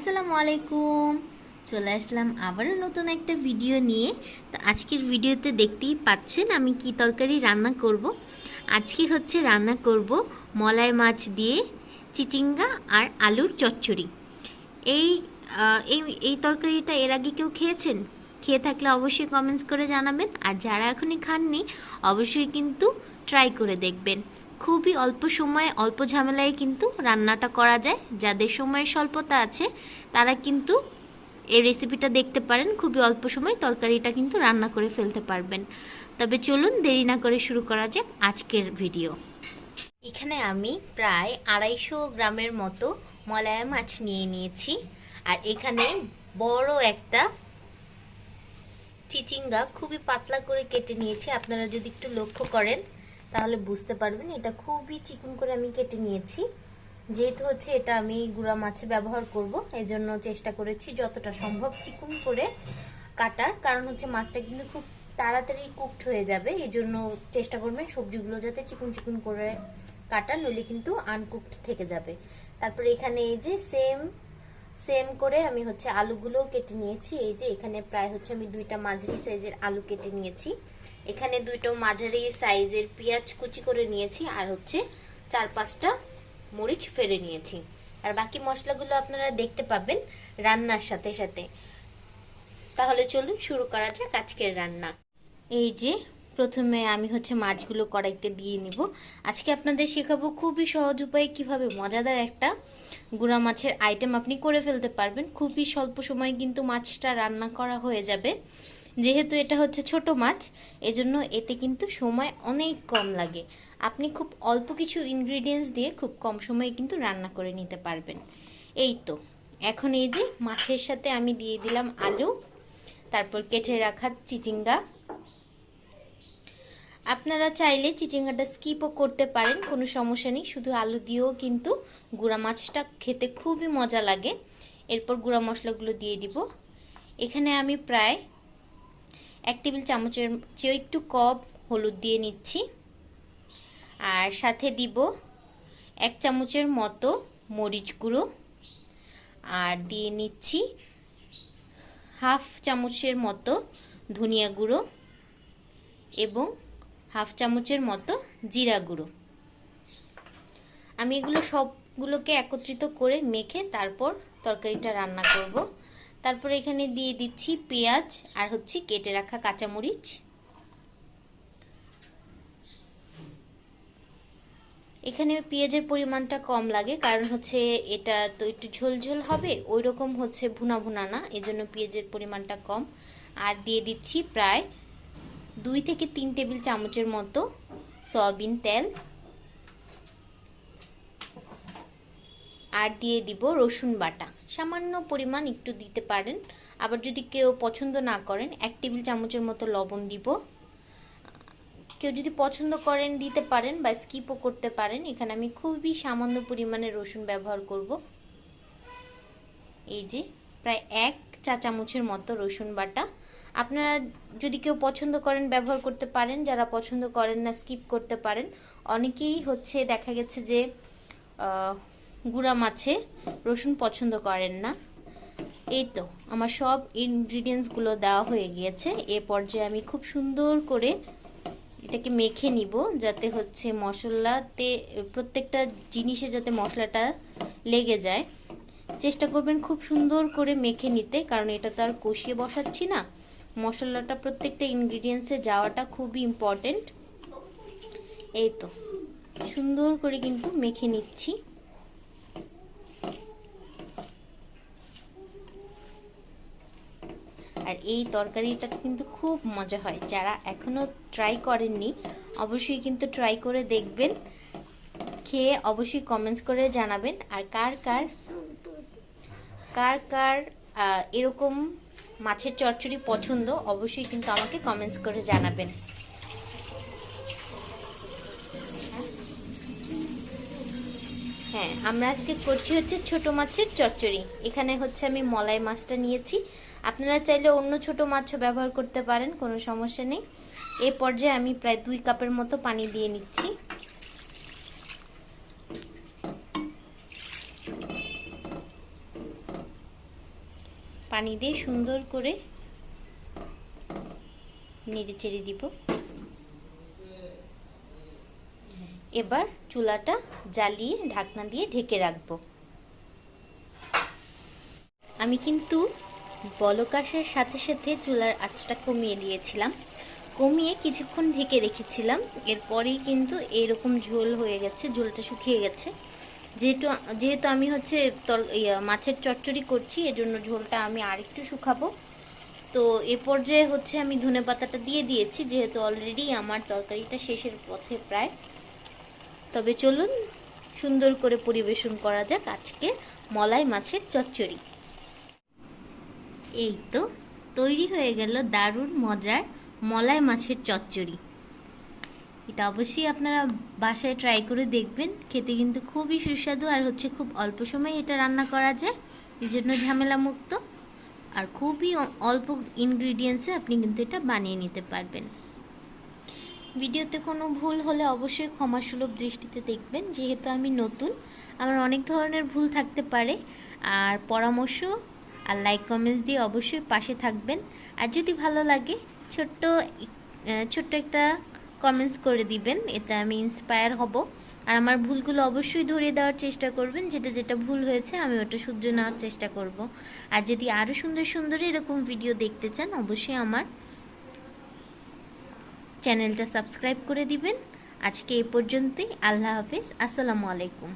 আসসালামু আলাইকুম। চলে আসলাম আবারও নতুন একটা ভিডিও নিয়ে। তো আজকের ভিডিওতে দেখতেই পাচ্ছেন আমি কি তরকারি রান্না করব। আজকে হচ্ছে রান্না করব মলাই মাছ দিয়ে চিচিঙ্গা আর আলুর চচ্চড়ি। এই এই এই তরকারিটা এর আগে কেউ খেয়েছেন? খেয়ে থাকলে অবশ্যই কমেন্টস করে জানাবেন। আর যারা এখনই খাননি, অবশ্যই কিন্তু ট্রাই করে দেখবেন। খুবই অল্প সময়ে, অল্প ঝামেলায় কিন্তু রান্নাটা করা যায়। যাদের সময়ের স্বল্পতা আছে, তারা কিন্তু এই রেসিপিটা দেখতে পারেন, খুবই অল্প সময় তরকারিটা কিন্তু রান্না করে ফেলতে পারবেন। তবে চলুন দেরি না করে শুরু করা যাক আজকের ভিডিও এখানে আমি প্রায় আড়াইশো গ্রামের মতো মলায়া মাছ নিয়ে নিয়েছি। আর এখানে বড় একটা চিচিঙ্গা খুবই পাতলা করে কেটে নিয়েছি। আপনারা যদি একটু লক্ষ্য করেন তাহলে বুঝতে পারবেন, এটা খুবই চিকন করে আমি কেটে নিয়েছি। যেহেতু হচ্ছে এটা আমি গুঁড়া মাছে ব্যবহার করব এই জন্য চেষ্টা করেছি যতটা সম্ভব চিকন করে কাটার। কারণ হচ্ছে মাছটা কিন্তু খুব তাড়াতাড়ি কুকড হয়ে যাবে এই জন্য চেষ্টা করবেন সবজিগুলো যাতে চিকন চিকন করে কাটা নইলে কিন্তু আনকুকড থেকে যাবে। তারপরে এখানে এই যে সেম সেম করে আমি হচ্ছে আলুগুলো কেটে নিয়েছি। এই যে এখানে প্রায় হচ্ছে আমি দুইটা মাঝারি সাইজের আলু কেটে নিয়েছি। এখানে দুইটা মাঝারি সাইজের পেঁয়াজ কুচি করে নিয়েছি, আর হচ্ছে চার পাঁচটা মরিচ ফেলে নিয়েছি। আর বাকি মশলাগুলো আপনারা দেখতে পাবেন রান্নার সাথে সাথে। তাহলে চলুন শুরু করা যাক আজকের রান্না। এই যে প্রথমে আমি হচ্ছে মাছগুলো কড়াইতে দিয়ে নিব। আজকে আপনাদের শেখাবো খুবই সহজ উপায়ে কীভাবে মজাদার একটা গুঁড়া মাছের আইটেম আপনি করে ফেলতে পারবেন। খুবই স্বল্প সময়ে কিন্তু মাছটা রান্না করা হয়ে যাবে। যেহেতু এটা হচ্ছে ছোট মাছ, এজন্য এতে কিন্তু সময় অনেক কম লাগে। আপনি খুব অল্প কিছু ইনগ্রিডিয়েন্টস দিয়ে খুব কম সময়ে কিন্তু রান্না করে নিতে পারবেন। এই তো, এখন এই যে মাছের সাথে আমি দিয়ে দিলাম আলু, তারপর কেটে রাখা চিচিঙ্গা। আপনারা চাইলে চিচিঙ্গাটা স্কিপও করতে পারেন, কোনো সমস্যা নেই, শুধু আলু দিয়েও কিন্তু গুঁড়া মাছটা খেতে খুবই মজা লাগে। এরপর গুঁড়া মশলাগুলো দিয়ে দিব। এখানে আমি প্রায় এক টেবিল চামচের চেয়েও একটু কপ হলুদ দিয়ে নিচ্ছি। আর সাথে দিব এক চামচের মতো মরিচ গুঁড়ো। আর দিয়ে নিচ্ছি হাফ চামচের মতো ধনিয়া গুঁড়ো এবং হাফ চামচের মতো জিরা গুঁড়ো। আমি এগুলো সবগুলোকে একত্রিত করে মেখে তারপর তরকারিটা রান্না করব। তারপর এখানে দিয়ে দিচ্ছি পেঁয়াজ আর হচ্ছে কেটে রাখা কাঁচামরিচ। এখানে পেঁয়াজের পরিমাণটা কম লাগে, কারণ হচ্ছে এটা তো একটু ঝোল ঝোল হবে ওই রকম হচ্ছে ভুনা ভুনা না, এজন্য পেঁয়াজের পরিমাণটা কম। আর দিয়ে দিচ্ছি প্রায় দুই থেকে তিন টেবিল চামচের মতো সয়াবিন তেল। আর দিয়ে দিব রসুন বাটা। সামান্য পরিমাণ একটু দিতে পারেন। আবার যদি কেউ পছন্দ না করেন, এক টেবিল চামচের মতো লবণ দিব। কেউ যদি পছন্দ করেন, দিতে পারেন বা স্কিপও করতে পারেন। এখানে আমি খুবই সামান্য পরিমাণে রসুন ব্যবহার করব। এই যে, প্রায় এক চা চামচের মতো রসুন বাটা। আপনারা যদি কেউ পছন্দ করেন, ব্যবহার করতে পারেন। যারা পছন্দ করেন না, স্কিপ করতে পারেন। অনেকেই হচ্ছে, দেখা গেছে যে গুঁড়া মাছে রসুন পছন্দ করেন না। এই তো, আমার সব ইনগ্রিডিয়েন্টসগুলো দেওয়া হয়ে গিয়েছে। এ পর্যায়ে আমি খুব সুন্দর করে এটাকে মেখে নিব, যাতে হচ্ছে মশলাতে, প্রত্যেকটা জিনিসে যাতে মশলাটা লেগে যায়। চেষ্টা করবেন খুব সুন্দর করে মেখে নিতে, কারণ এটা তো আর কষিয়ে বসাচ্ছি না। মশলাটা প্রত্যেকটা ইনগ্রিডিয়েন্টসে যাওয়াটা খুবই ইম্পর্টেন্ট এই তো, সুন্দর করে কিন্তু মেখে নিচ্ছি। আর এই তরকারিটা কিন্তু খুব মজা হয়। যারা এখনও ট্রাই করেননি, অবশ্যই কিন্তু ট্রাই করে দেখবেন। খেয়ে অবশ্যই কমেন্টস করে জানাবেন। আর কার কার কার কার এরকম মাছের চচ্চড়ি পছন্দ, অবশ্যই কিন্তু আমাকে কমেন্টস করে জানাবেন। হ্যাঁ আমরা আজকে করছি হচ্ছে ছোট মাছের চচ্চড়ি। এখানে হচ্ছে আমি মলাই মাছটা নিয়েছি। আপনারা চাইলে অন্য ছোট মাছও ব্যবহার করতে পারেন, কোনো সমস্যা নেই। এ পর্যায়ে আমি প্রায় দুই কাপের মতো পানি দিয়ে নিচ্ছি। পানি দিয়ে সুন্দর করে নেড়ে চেড়ে দিব। এবার চুলাটা জ্বালিয়ে ঢাকনা দিয়ে ঢেকে রাখব। আমি কিন্তু বলকাশের সাথে সাথে চুলার আঁচটা কমিয়ে দিয়েছিলাম। কমিয়ে কিছুক্ষণ ঢেকে রেখেছিলাম। এরপরেই কিন্তু এরকম ঝোল হয়ে গেছে, ঝোলটা শুকিয়ে গেছে। যেহেতু যেহেতু আমি হচ্ছে তর মাছের চচ্চড়ি করছি, এজন্য ঝোলটা আমি আরেকটু শুকাবো। তো এ পর্যায়ে হচ্ছে আমি ধনে পাতাটা দিয়ে দিয়েছি, যেহেতু অলরেডি আমার তরকারিটা শেষের পথে প্রায়। তবে চলুন, সুন্দর করে পরিবেশন করা যাক আজকে মলাই মাছের চচ্চড়ি। এই তো, তৈরি হয়ে গেল দারুণ মজার মলাই মাছের চচ্চড়ি। এটা অবশ্যই আপনারা বাসায় ট্রাই করে দেখবেন, খেতে কিন্তু খুবই সুস্বাদু আর হচ্ছে খুব অল্প সময়ে এটা রান্না করা যায়, এই জন্য ঝামেলা মুক্ত আর খুবই অল্প ইনগ্রিডিয়েন্টসে আপনি কিন্তু এটা বানিয়ে নিতে পারবেন। ভিডিওতে কোনো ভুল হলে অবশ্যই ক্ষমাসুলভ দৃষ্টিতে দেখবেন, যেহেতু আমি নতুন, আমার অনেক ধরনের ভুল থাকতে পারে। আর পরামর্শ আর লাইক কমেন্টস দিয়ে অবশ্যই পাশে থাকবেন। আর যদি ভালো লাগে, ছোট্ট ছোট্ট একটা কমেন্টস করে দিবেন, এতে আমি ইন্সপায়ার হব। আর আমার ভুলগুলো অবশ্যই ধরিয়ে দেওয়ার চেষ্টা করবেন, যেটা যেটা ভুল হয়েছে, আমি ওটা শুধরে নেওয়ার চেষ্টা করব। আর যদি আরও সুন্দর সুন্দর এরকম ভিডিও দেখতে চান, অবশ্যই আমার চ্যানেলটা সাবস্ক্রাইব করে দিবেন। আজকে এ পর্যন্তই, আল্লাহ হাফিজ, আসসালামু আলাইকুম।